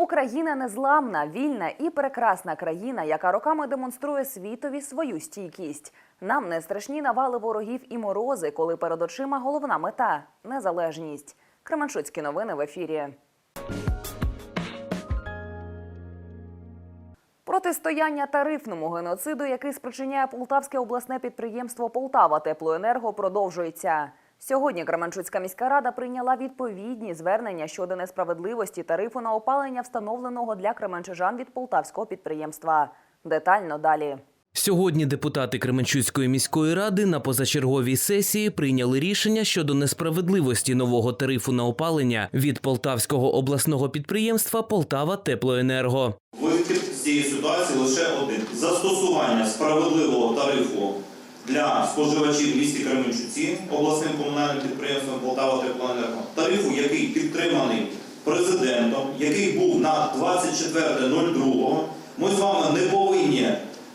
Україна незламна, вільна і прекрасна країна, яка роками демонструє світові свою стійкість. Нам не страшні навали ворогів і морози, коли перед очима головна мета незалежність. Кременчуцькі новини в ефірі. Протистояння тарифному геноциду, який спричиняє полтавське обласне підприємство Полтава Теплоенерго, продовжується. Сьогодні Кременчуцька міська рада прийняла відповідні звернення щодо несправедливості тарифу на опалення, встановленого для кременчужан від полтавського підприємства. Детально далі. Сьогодні депутати Кременчуцької міської ради на позачерговій сесії прийняли рішення щодо несправедливості нового тарифу на опалення від полтавського обласного підприємства Полтава Теплоенерго. Вихід з цієї ситуації лише один: застосування справедливого тарифу для споживачів в місті Кременчуці обласним комунальним підприємством Полтава Теплоенерго. Тарифу, який підтриманий президентом, який був на 24.02. Ми з вами не повинні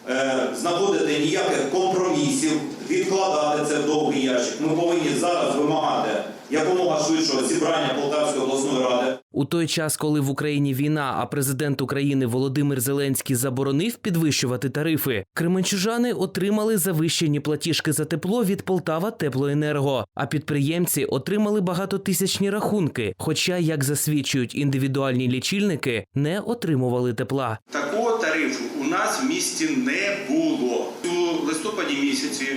е, знаходити ніяких компромісів, відкладати це в довгий ящик. Ми повинні зараз вимагати якомога швидшого зібрання Полтавської обласної ради. У той час, коли в Україні війна, а президент України Володимир Зеленський заборонив підвищувати тарифи, кременчужани отримали завищені платіжки за тепло від Полтава Теплоенерго. А підприємці отримали багатотисячні рахунки. Хоча, як засвідчують індивідуальні лічильники, не отримували тепла. Такого тарифу у нас в місті не було. У листопаді місяці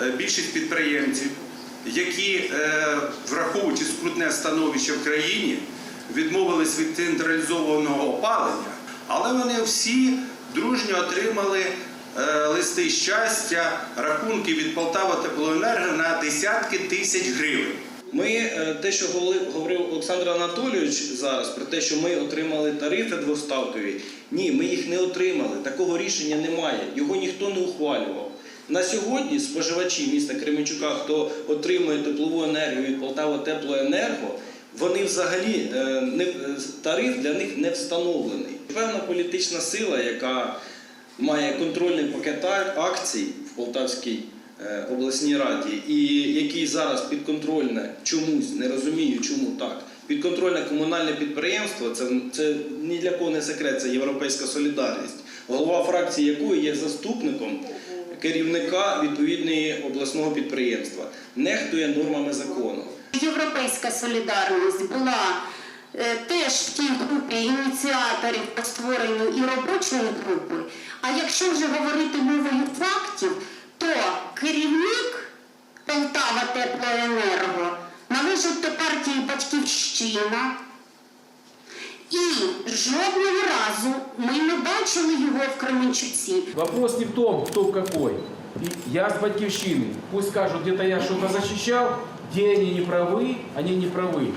е, більшість підприємців, які, е, враховуючи скрутне становище в країні, відмовились від централізованого опалення, але вони всі дружньо отримали е, листи щастя, рахунки від Полтава Теплоенерго на десятки тисяч гривень. Ми е, те, що говорив Олександр Анатолійович зараз, про те, що ми отримали тарифи двоставкові, ні, ми їх не отримали. Такого рішення немає. Його ніхто не ухвалював. На сьогодні споживачі міста Кременчука, хто отримує теплову енергію від Полтава Теплоенерго, вони взагалі е, е, тариф для них не встановлений. Певна політична сила, яка має контрольний пакет акцій в Полтавській е, обласній раді, і який зараз підконтрольне чомусь, не розумію, чому так. Підконтрольне комунальне підприємство це, це ні для кого не секрет, це європейська солідарність, голова фракції якої є заступником керівника відповідної обласного підприємства, нехтує нормами закону. Європейська солідарність була е, теж в тій групі ініціаторів по створенню і робочої групи. А якщо вже говорити мовою фактів, то керівник Полтава Теплоенерго належить до партії Батьківщина. І жодного разу ми не бачили його в Кременчуці. Вопрос не в том, кто какой. И я с Батьковщины. Пусть скажут, где-то я что-то защищал, где они не правы, они не правы.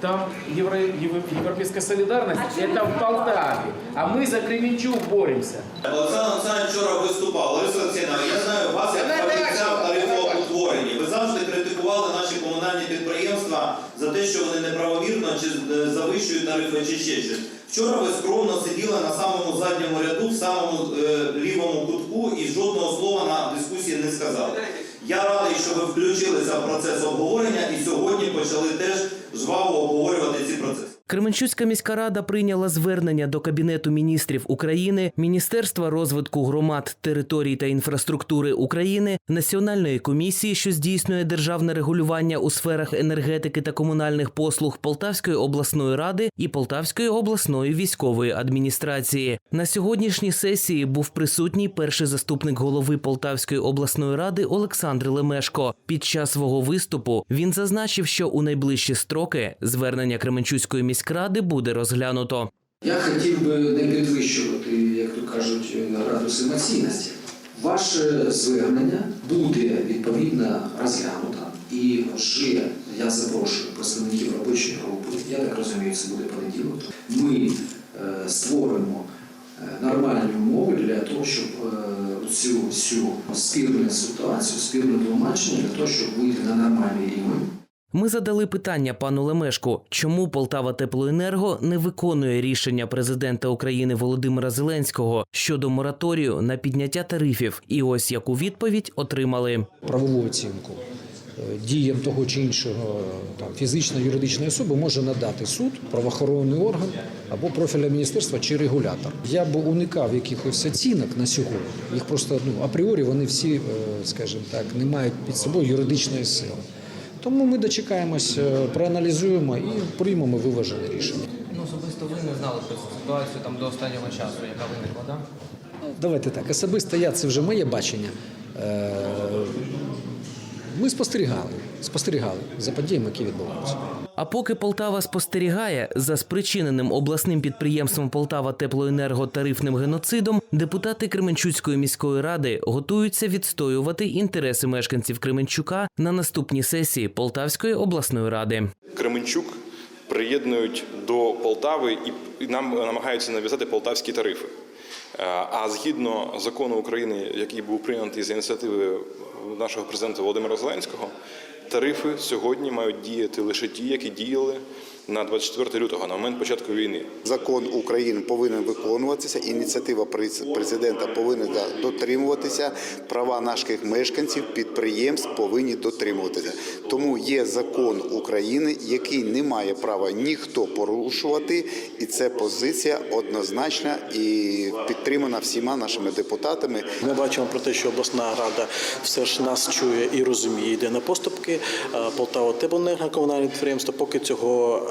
Там евро- евро- европейская солидарность, это в Полтаве. А мы за Кременчук боремся. Олександр Олександрович вчора виступав. Лариса Олексійовна, я знаю вас як критикували наші комунальні підприємства за те, що вони неправомірно чи е, завищують тарифи, чи ще щось. Вчора ви скромно сиділи на самому задньому ряду, в самому е, лівому кутку і жодного слова на дискусії не сказали. Я радий, що ви включилися в процес обговорення і сьогодні почали теж жваво обговорювати ці процеси. Кременчуцька міська рада прийняла звернення до Кабінету міністрів України, Міністерства розвитку громад, територій та інфраструктури України, Національної комісії, що здійснює державне регулювання у сферах енергетики та комунальних послуг Полтавської обласної ради і Полтавської обласної військової адміністрації. На сьогоднішній сесії був присутній перший заступник голови Полтавської обласної ради Олександр Лемешко. Під час свого виступу він зазначив, що у найближчі строки звернення Кременчуцької міськради буде розглянуто. Я хотів би не підвищувати, як то кажуть, градус емоційності. Ваше звернення буде відповідно розглянуто. І вже я запрошую представників робочої групи, я так розумію, це буде понеділок. Ми е, створимо е, нормальні умови для того, щоб е, цю всю спірну ситуацію, спірне тлумачення, для того, щоб вийти на нормальний рівень. Ми задали питання пану Лемешку, чому Полтава Теплоенерго не виконує рішення президента України Володимира Зеленського щодо мораторію на підняття тарифів. І ось яку відповідь отримали. правову оцінку діям того чи іншого там, фізичної юридичної особи може надати суд, правоохоронний орган або профільне міністерство чи регулятор. Я б уникав якихось оцінок на сьогодні. Їх просто ну, апріорі вони всі, е, скажімо так, не мають під собою юридичної сили. Тому ми дочекаємось, е, проаналізуємо і приймемо виважене рішення. Ну, особисто ви не знали про цю ситуацію там до останнього часу, яка виникла, так? Давайте так. Особисто я це вже моє бачення. Е, Ми спостерігали, спостерігали за подіями, які відбуваються. А поки Полтава спостерігає за спричиненим обласним підприємством Полтава Теплоенерго тарифним геноцидом, депутати Кременчуцької міської ради готуються відстоювати інтереси мешканців Кременчука на наступній сесії Полтавської обласної ради. Кременчук приєднують до Полтави і нам намагаються нав'язати полтавські тарифи. Е, А згідно закону України, який був прийнятий за ініціативи нашого президента Володимира Зеленського, тарифи сьогодні мають діяти лише ті, які діяли на 24 лютого, на момент початку війни. Закон України повинен виконуватися. Ініціатива през- президента повинна дотримуватися. Права наших мешканців, підприємств повинні дотримуватися. Тому є закон України, який не має права ніхто порушувати, і це позиція однозначна і підтримана всіма нашими депутатами. Ми бачимо про те, що обласна рада все ж нас чує і розуміє, йде на поступки. Полтава Теплоенерго комунальне підприємство поки цього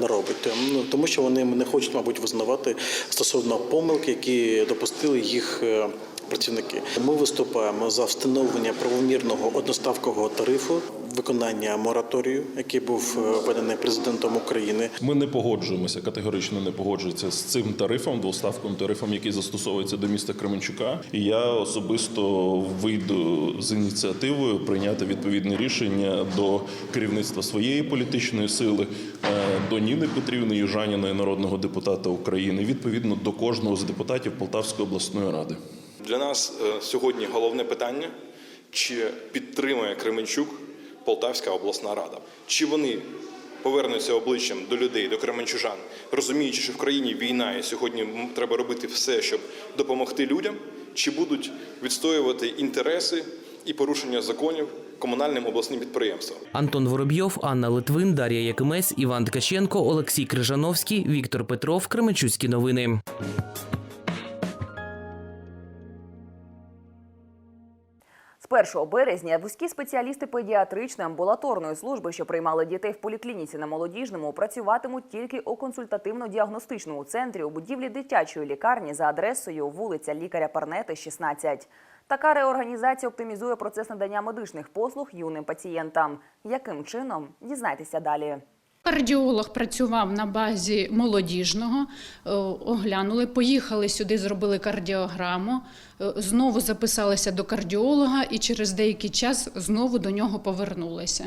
не робить. Ну, Тому що вони не хочуть, мабуть, визнавати стосовно помилки, які допустили їх. е, Працівники ми виступаємо за встановлення правомірного одноставкового тарифу, виконання мораторію, який був е, введений президентом України. Ми не погоджуємося, категорично не погоджуємося з цим тарифом, двоставковим тарифом, який застосовується до міста Кременчука. І я особисто вийду з ініціативою прийняти відповідне рішення до керівництва своєї політичної сили, е, до Ніни Петрівни Южаніної, народного депутата України, відповідно до кожного з депутатів Полтавської обласної ради. Для нас е, сьогодні головне питання: чи підтримує Кременчук Полтавська обласна рада, чи вони повернуться обличчям до людей, до кременчужан, розуміючи, що в країні війна, і сьогодні треба робити все, щоб допомогти людям, чи будуть відстоювати інтереси і порушення законів комунальним обласним підприємствам. Антон Воробйов, Анна Литвин, Дар'я Якимець, Іван Ткаченко, Олексій Крижановський, Віктор Петров. Кременчуцькі новини. 1 березня вузькі спеціалісти педіатричної амбулаторної служби, що приймали дітей в поліклініці на молодіжному, працюватимуть тільки у консультативно-діагностичному центрі у будівлі дитячої лікарні за адресою вулиця Лікаря Парнети, 16. Така реорганізація оптимізує процес надання медичних послуг юним пацієнтам. Яким чином дізнайтеся далі. Кардіолог працював на базі молодіжного, е, оглянули, поїхали сюди, зробили кардіограму, е, знову записалися до кардіолога і через деякий час знову до нього повернулися.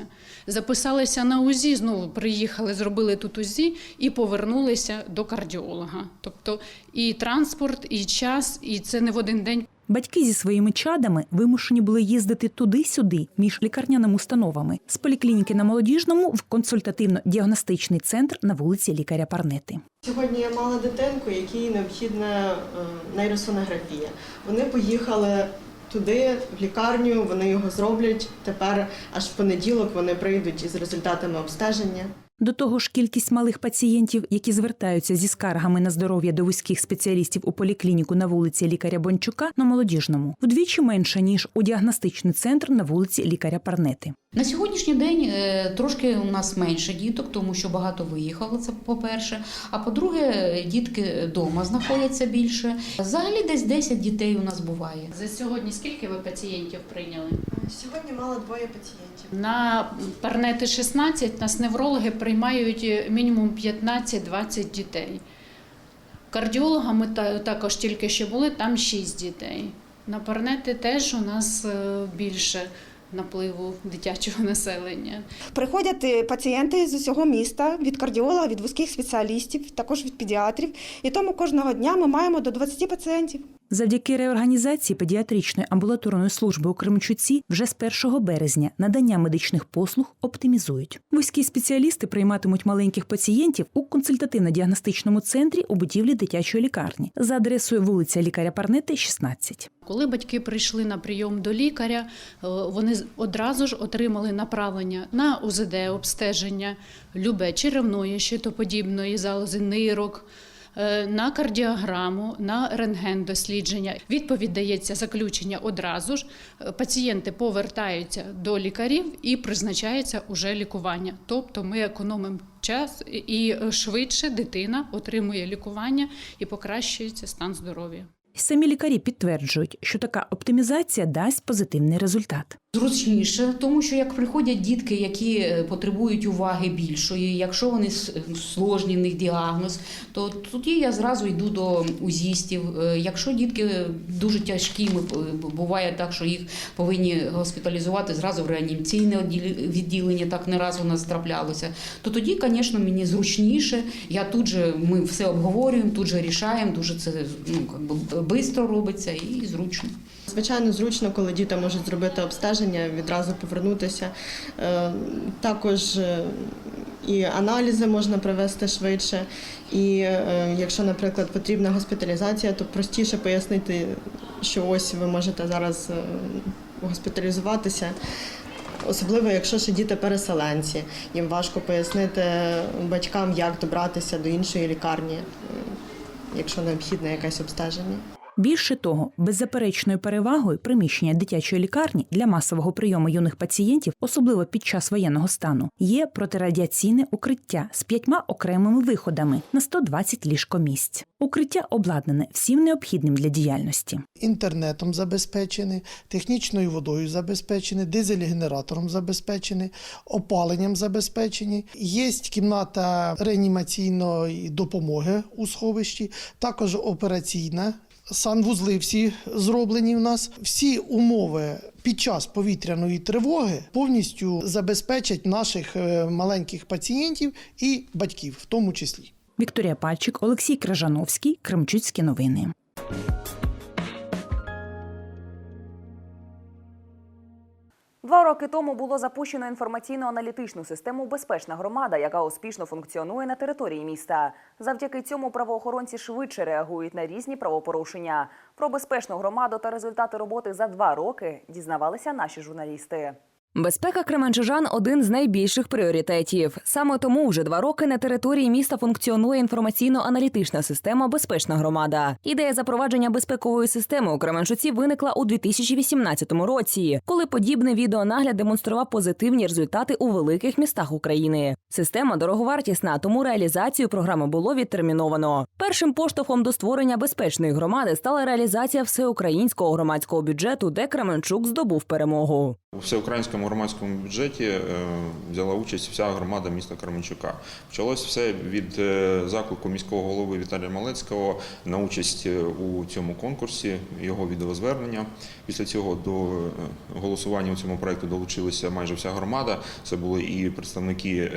Записалися на УЗІ, знову приїхали, зробили тут УЗІ і повернулися до кардіолога. Тобто і транспорт, і час, і це не в один день. Батьки зі своїми чадами вимушені були їздити туди-сюди між лікарняними установами з поліклініки на молодіжному в консультативно-діагностичний центр на вулиці Лікаря Парнети. Сьогодні я мала дитинку, якій необхідна е, нейросонографія. Вони поїхали туди, в лікарню, вони його зроблять. Тепер аж в понеділок вони прийдуть із результатами обстеження. До того ж, кількість малих пацієнтів, які звертаються зі скаргами на здоров'я до вузьких спеціалістів у поліклініку на вулиці лікаря Бончука на молодіжному, вдвічі менша ніж у діагностичний центр на вулиці лікаря Парнети. На сьогоднішній день е, трошки у нас менше діток, тому що багато виїхало, це по-перше. А по-друге, дітки вдома знаходяться більше. Взагалі десь 10 дітей у нас буває. За сьогодні скільки ви пацієнтів прийняли? Сьогодні мала двоє пацієнтів. На парнети 16 нас неврологи приймають мінімум 15-20 дітей. Кардіологами також тільки що були, там 6 дітей. На парнети теж у нас е, більше напливу дитячого населення. Приходять е, пацієнти з усього міста від кардіолога, від вузьких спеціалістів, також від педіатрів. І тому кожного дня ми маємо до 20 пацієнтів. Завдяки реорганізації педіатричної амбулаторної служби у Кременчуці вже з 1 березня надання медичних послуг оптимізують. Вузькі спеціалісти прийматимуть маленьких пацієнтів у консультативно-діагностичному центрі у будівлі дитячої лікарні за адресою вулиця Лікаря Парнети, 16. Коли батьки прийшли на прийом до лікаря, е, вони одразу ж отримали направлення на УЗД обстеження, любе черевної щитоподібної залози нирок. Е, На кардіограму, на рентген-дослідження відповідь дається заключення одразу ж. Е, Пацієнти повертаються до лікарів і призначається уже лікування. Тобто ми економимо час і е, швидше дитина отримує лікування і покращується стан здоров'я. Самі лікарі підтверджують, що така оптимізація дасть позитивний результат. Зручніше, тому що як приходять дітки, які е, потребують уваги більшої, якщо вони сложні, в них діагноз, то тоді я зразу йду до узістів. Е, Якщо дітки дуже тяжкі, буває так, що їх повинні госпіталізувати зразу в реанімаційне відділення, так не раз у нас траплялося. То тоді, звісно, мені зручніше. Я тут же ми все обговорюємо, тут же рішаємо, дуже це ну швидко робиться і зручно. Звичайно, зручно, коли діти можуть зробити обстеження, відразу повернутися. Е, Також е, і аналізи можна провести швидше. І е, якщо, наприклад, потрібна госпіталізація, то простіше пояснити, що ось ви можете зараз госпіталізуватися. Особливо, якщо ще діти переселенці, їм важко пояснити батькам, як добратися до іншої лікарні, якщо необхідне якесь обстеження. Більше того, беззаперечною перевагою приміщення дитячої лікарні для масового прийому юних пацієнтів, особливо під час воєнного стану, є протирадіаційне укриття з п'ятьма окремими виходами на 120 ліжкомісць. Укриття обладнане всім необхідним для діяльності. інтернетом забезпечені, технічною водою забезпечені, дизель-генератором забезпечені, опаленням забезпечені. Є кімната реанімаційної допомоги у сховищі, також операційна. Санвузли всі зроблені в нас. Всі умови під час повітряної тривоги повністю забезпечать наших е, маленьких пацієнтів і батьків, в тому числі. Вікторія Пальчик, Олексій Крижановський, Кримчуцькі новини. Два роки тому було запущено інформаційно-аналітичну систему Безпечна громада, яка успішно функціонує на території міста. Завдяки цьому правоохоронці швидше реагують на різні правопорушення. Про безпечну громаду та результати роботи за два роки дізнавалися наші журналісти. Безпека кременчужан один з найбільших пріоритетів. Саме тому вже два роки на території міста функціонує інформаційно-аналітична система Безпечна громада. Ідея запровадження безпекової системи у Кременчуці виникла у 2018 році, коли подібний відеонагляд демонстрував позитивні результати у великих містах України. Система дороговартісна, тому реалізацію програми було відтерміновано. Першим поштовхом до створення безпечної громади стала реалізація всеукраїнського громадського бюджету, де Кременчук здобув перемогу. У всеукраїнському громадському бюджеті е, взяла участь вся громада міста Кременчука. Почалось все від е, заклику міського голови Віталія Малецького на участь е, у цьому конкурсі, його відеозвернення. Після цього до голосування у цьому проєкту долучилася майже вся громада. Це були і представники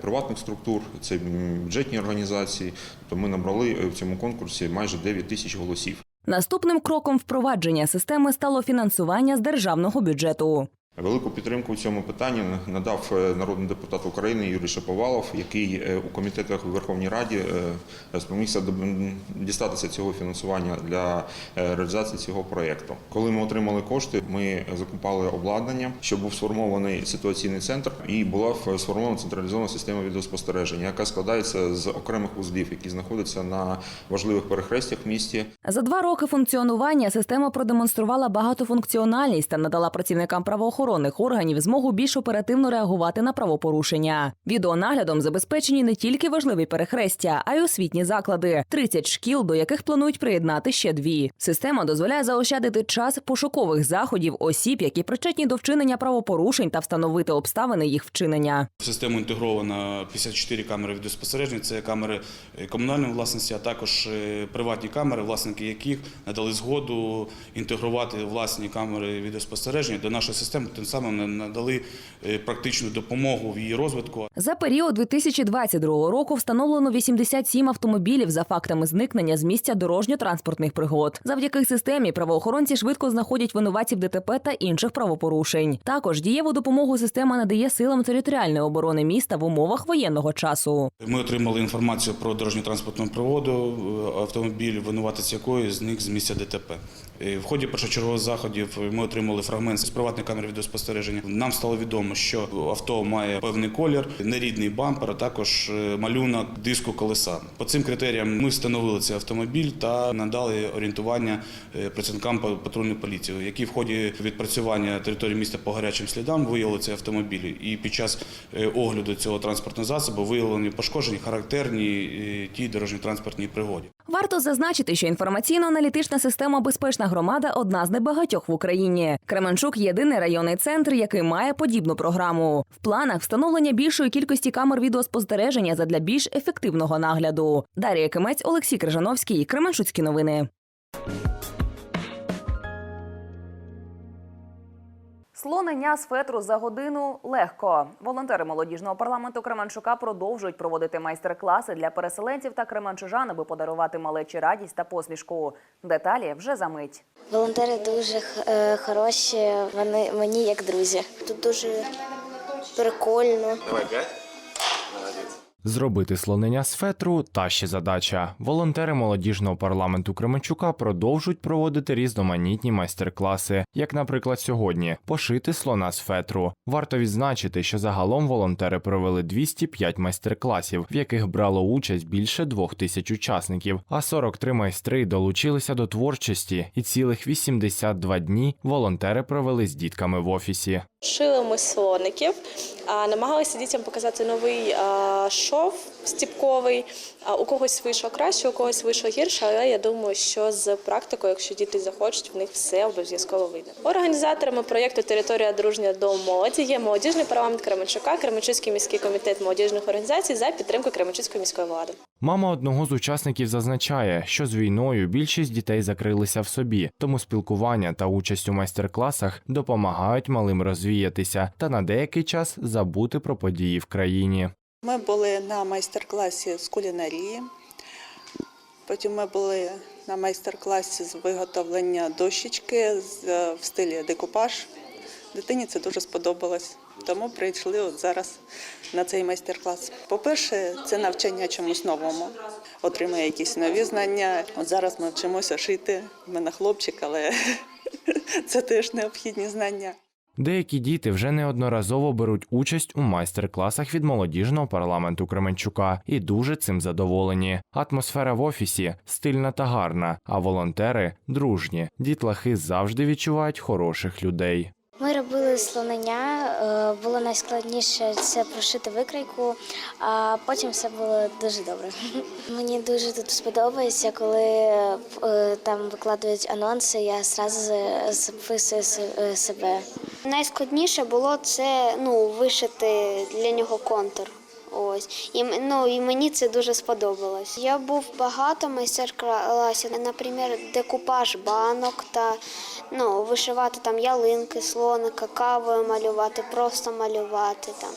приватних структур, це бюджетні організації. Тобто ми набрали в цьому конкурсі майже 9 тисяч голосів. Наступним кроком впровадження системи стало фінансування з державного бюджету. Велику підтримку в цьому питанні надав е, народний депутат України Юрій Шаповалов, який е, у комітетах у Верховній Раді е, спромігся дістатися цього фінансування для реалізації цього проєкту. Коли ми отримали кошти, ми закупали обладнання, щоб був сформований ситуаційний центр, і була сформована централізована система відеоспостереження, яка складається з окремих вузлів, які знаходяться на важливих перехрестях в місті. За два роки функціонування система продемонструвала багатофункціональність та надала працівникам правоохоронних органів змогу більш оперативно реагувати на правопорушення. Відеонаглядом забезпечені не тільки важливі перехрестя, а й освітні заклади 30 шкіл, до яких планують приєднати ще дві. Система дозволяє заощадити час пошукових заходів осіб, які причетні до вчинення правопорушень та встановити обставини їх вчинення. В систему інтегровано 54 камери відеоспостереження. Це камери е, комунальної власності, а також е, приватні камери, власники яких надали згоду інтегрувати власні камери відеоспостереження до нашої системи тим самим надали е, практичну допомогу в її розвитку. За період 2022 року встановлено 87 автомобілів за фактами зникнення з місця дорожньо-транспортних пригод. Завдяки системі правоохоронці швидко знаходять винуватців ДТП та інших правопорушень. Також дієву допомогу система надає силам територіальної оборони міста в умовах воєнного часу. Ми отримали інформацію про дорожньо-транспортну пригоду, е, автомобіль, винуватець якої зник з місця ДТП. Е, В ході першочергових заходів ми отримали фрагмент з приватної камери відеоспостереження. Нам стало відомо, що авто має певний колір, нерідний бампер, а також е, малюнок диску колеса. По цим критеріям ми встановили цей автомобіль та надали орієнтування е, працівникам патрульної поліції, які в ході відпрацювання території міста по гарячим слідам виявили цей автомобіль. І під час огляду цього транспортного засобу виявлені пошкодження, характерні тій дорожньо-транспортній пригоді. Варто зазначити, що інформаційно-аналітична система Безпечна громада одна з небагатьох в Україні. Кременчук єдиний районний центр, який має подібну програму. В планах встановлення більшої кількості камер відеоспостереження задля більш ефективного нагляду. Дарія Кимець, Олексій Крижановський, Кременчуцькі новини. Слонення з фетру за годину легко. Волонтери молодіжного парламенту Кременчука продовжують проводити майстер-класи для переселенців та кременчужан, аби подарувати малечі радість та посмішку. Деталі вже за мить. Волонтери дуже е, хороші, вони мені як друзі. Тут дуже прикольно. Зробити слонення з фетру та ще задача. Волонтери молодіжного парламенту Кременчука продовжують проводити різноманітні майстер-класи, як, наприклад, сьогодні пошити слона з фетру. Варто відзначити, що загалом волонтери провели 205 майстер-класів, в яких брало участь більше двох тисяч учасників, а 43 майстри долучилися до творчості, і цілих 82 дні волонтери провели з дітками в офісі. Шили ми слоників, намагалися дітям показати новий а, шов стіпковий. А, У когось вийшло краще, у когось вийшло гірше, але я думаю, що з практикою, якщо діти захочуть, в них все обов'язково вийде. Організаторами проєкту Територія дружня до молоді є молодіжний парламент Кременчука, Кременчуцький міський комітет молодіжних організацій за підтримку Кременчуцької міської влади. Мама одного з учасників зазначає, що з війною більшість дітей закрилися в собі, тому спілкування та участь у майстер-класах допомагають малим розвіятися та на деякий час забути про події в країні. Ми були на майстер-класі з кулінарії. Потім ми були на майстер-класі з виготовлення дощечки е, в стилі декупаж. Дитині це дуже сподобалось, тому прийшли от зараз на цей майстер-клас. По-перше, це навчання чомусь новому, отримує якісь нові знання. От зараз ми вчимося шити. У мене хлопчик, але це теж необхідні знання. Деякі діти вже неодноразово беруть участь у майстер-класах від молодіжного парламенту Кременчука і дуже цим задоволені. Атмосфера в офісі стильна та гарна, а волонтери дружні. Дітлахи завжди відчувають хороших людей. Ми робили слонення, е, було найскладніше це прошити викрайку, а потім все було дуже добре. Мені дуже тут сподобається, коли е, там викладають анонси, я одразу записую е, себе. Найскладніше було це ну, вишити для нього контур. Ось і ну і мені це дуже сподобалось. Я був багато майстер-класів, наприклад, декупаж банок та ну вишивати там ялинки, слоника, кавою малювати, просто малювати там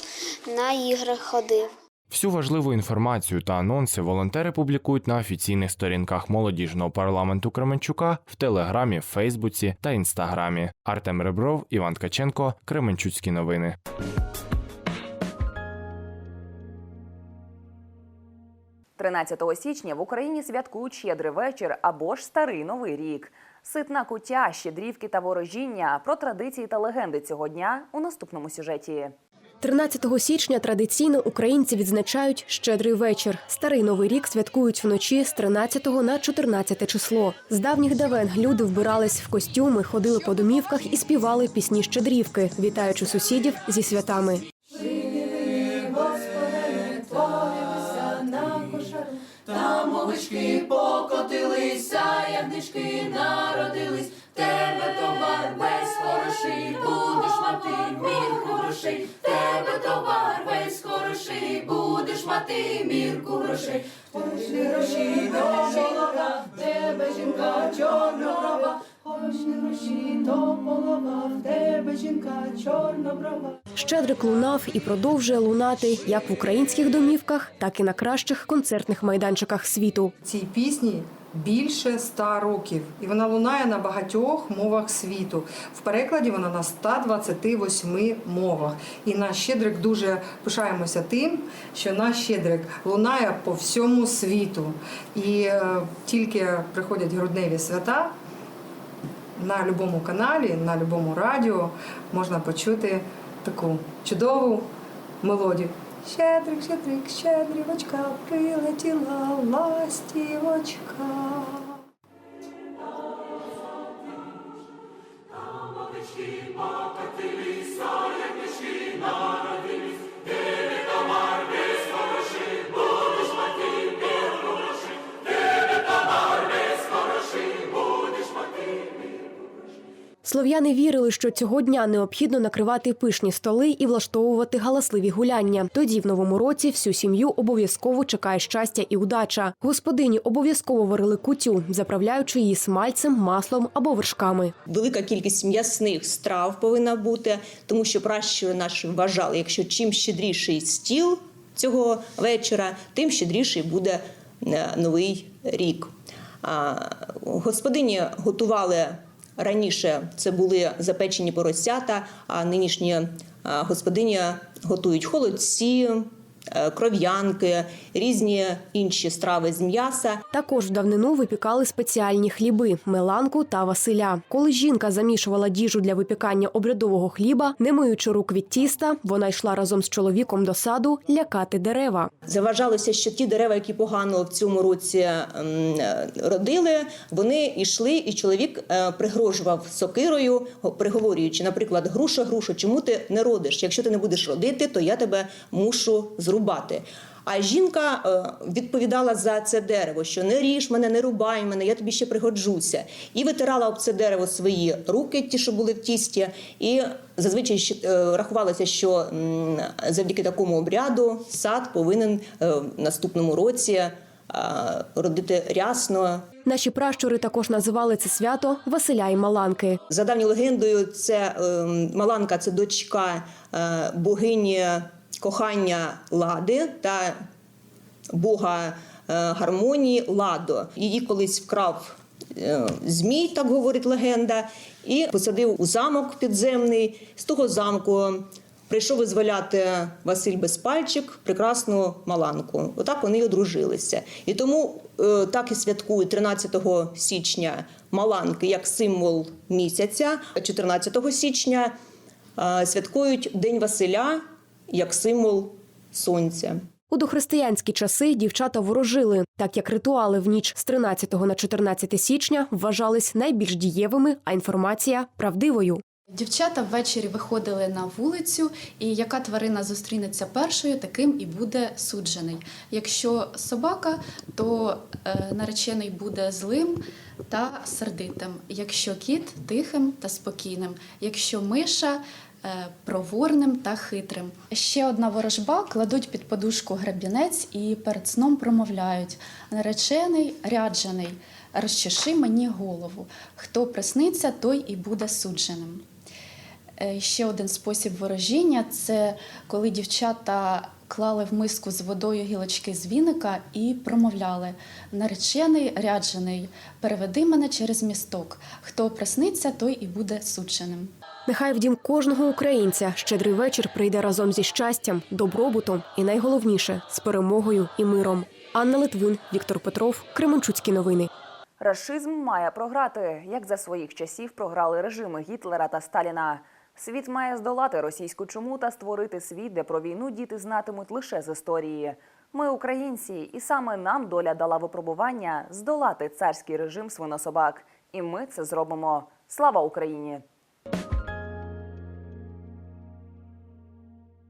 на іграх ходив. Всю важливу інформацію та анонси волонтери публікують на офіційних сторінках молодіжного парламенту Кременчука в Телеграмі, Фейсбуці та Інстаграмі. Артем Ребров, Іван Ткаченко, Кременчуцькі новини. – 13 січня в Україні святкують щедрий вечір або ж старий новий рік. Ситна куття, щедрівки та ворожіння про традиції та легенди цього дня у наступному сюжеті. 13 січня традиційно українці відзначають щедрий вечір. Старий новий рік святкують вночі з 13 на 14 число. З давніх давен люди вбирались в костюми, ходили по домівках і співали пісні щедрівки, вітаючи сусідів зі святами. Овечки покотилися, ягнички народились, в тебе товар весь хороший, будеш мати мірку грошей, в тебе товар весь хороший, будеш мати мірку грошей. Пошли гроші до молока, в тебе жінка чорнорова, розкошні гроші, то полова в тебе жінка чорноброва. Щедрик лунав і продовжує лунати як в українських домівках, так і на кращих концертних майданчиках світу. Цій пісні більше ста років, і вона лунає на багатьох мовах світу. В перекладі вона на 128 мовах. І наш щедрик дуже пишаємося тим, що наш щедрик лунає по всьому світу. І е, тільки приходять грудневі свята. На будь-якому каналі, на будь-якому радіо можна почути таку чудову мелодію. Щедрик, щедрик, щедрівочка, прилетіла ластівочка. Слов'яни вірили, що цього дня необхідно накривати пишні столи і влаштовувати галасливі гуляння. Тоді, в новому році, всю сім'ю обов'язково чекає щастя і удача. Господині обов'язково варили кутю, заправляючи її смальцем, маслом або вершками. Велика кількість м'ясних страв повинна бути, тому що пращури наші вважали, якщо чим щедріший стіл цього вечора, тим щедріший буде е, новий рік. Господині готували раніше це були запечені поросята, а нинішні господині готують холодці, кров'янки, різні інші страви з м'яса. Також в давнину випікали спеціальні хліби меланку та василя. Коли жінка замішувала діжу для випікання обрядового хліба, не миючи рук від тіста, вона йшла разом з чоловіком до саду лякати дерева. Заважалося, що ті дерева, які погано в цьому році ем, е, родили, вони йшли, і чоловік е, пригрожував сокирою, го- приговорюючи, наприклад, груша, груша, чому ти не родиш? Якщо ти не будеш родити, то я тебе мушу зрубати. А жінка е, відповідала за це дерево, що не ріж мене, не рубай мене, я тобі ще пригоджуся. І витирала об це дерево свої руки, ті, що були в тісті, і зазвичай е, рахувалося, що завдяки такому обряду сад повинен е, в наступному році родити рясно. Наші пращури також називали це свято Василя і Маланки. За давньою легендою, це е, Маланка це дочка богині кохання Лади та бога е, гармонії Ладо. Її колись вкрав е, змій, так говорить легенда, і посадив у замок підземний. З того замку прийшов визволяти Василь Безпальчик прекрасну Маланку. Отак вони й одружилися. І тому е, так і святкують 13 січня Маланки як символ місяця, 14 січня святкують День Василя як символ сонця. У дохристиянські часи дівчата ворожили, так як ритуали в ніч з 13 на 14 січня вважались найбільш дієвими, а інформація правдивою. Дівчата ввечері виходили на вулицю, і яка тварина зустрінеться першою, таким і буде суджений. Якщо собака, то е, наречений буде злим та сердитим. Якщо кіт тихим та спокійним. Якщо миша проворним та хитрим. Ще одна ворожба кладуть під подушку грабінець і перед сном промовляють: наречений, ряджений, розчеши мені голову. Хто присниться, той і буде судженим. Е, Ще один спосіб ворожіння це коли дівчата клали в миску з водою гілочки з віника і промовляли: наречений, ряджений, переведи мене через місток. Хто присниться, той і буде судженим. Нехай в дім кожного українця щедрий вечір прийде разом зі щастям, добробутом і найголовніше з перемогою і миром. Анна Литвин, Віктор Петров, Кременчуцькі новини. Рашизм має програти, як за своїх часів програли режими Гітлера та Сталіна. Світ має здолати російську чуму та створити світ, де про війну діти знатимуть лише з історії. Ми українці, і саме нам доля дала випробування здолати царський режим свинособак. І ми це зробимо. Слава Україні!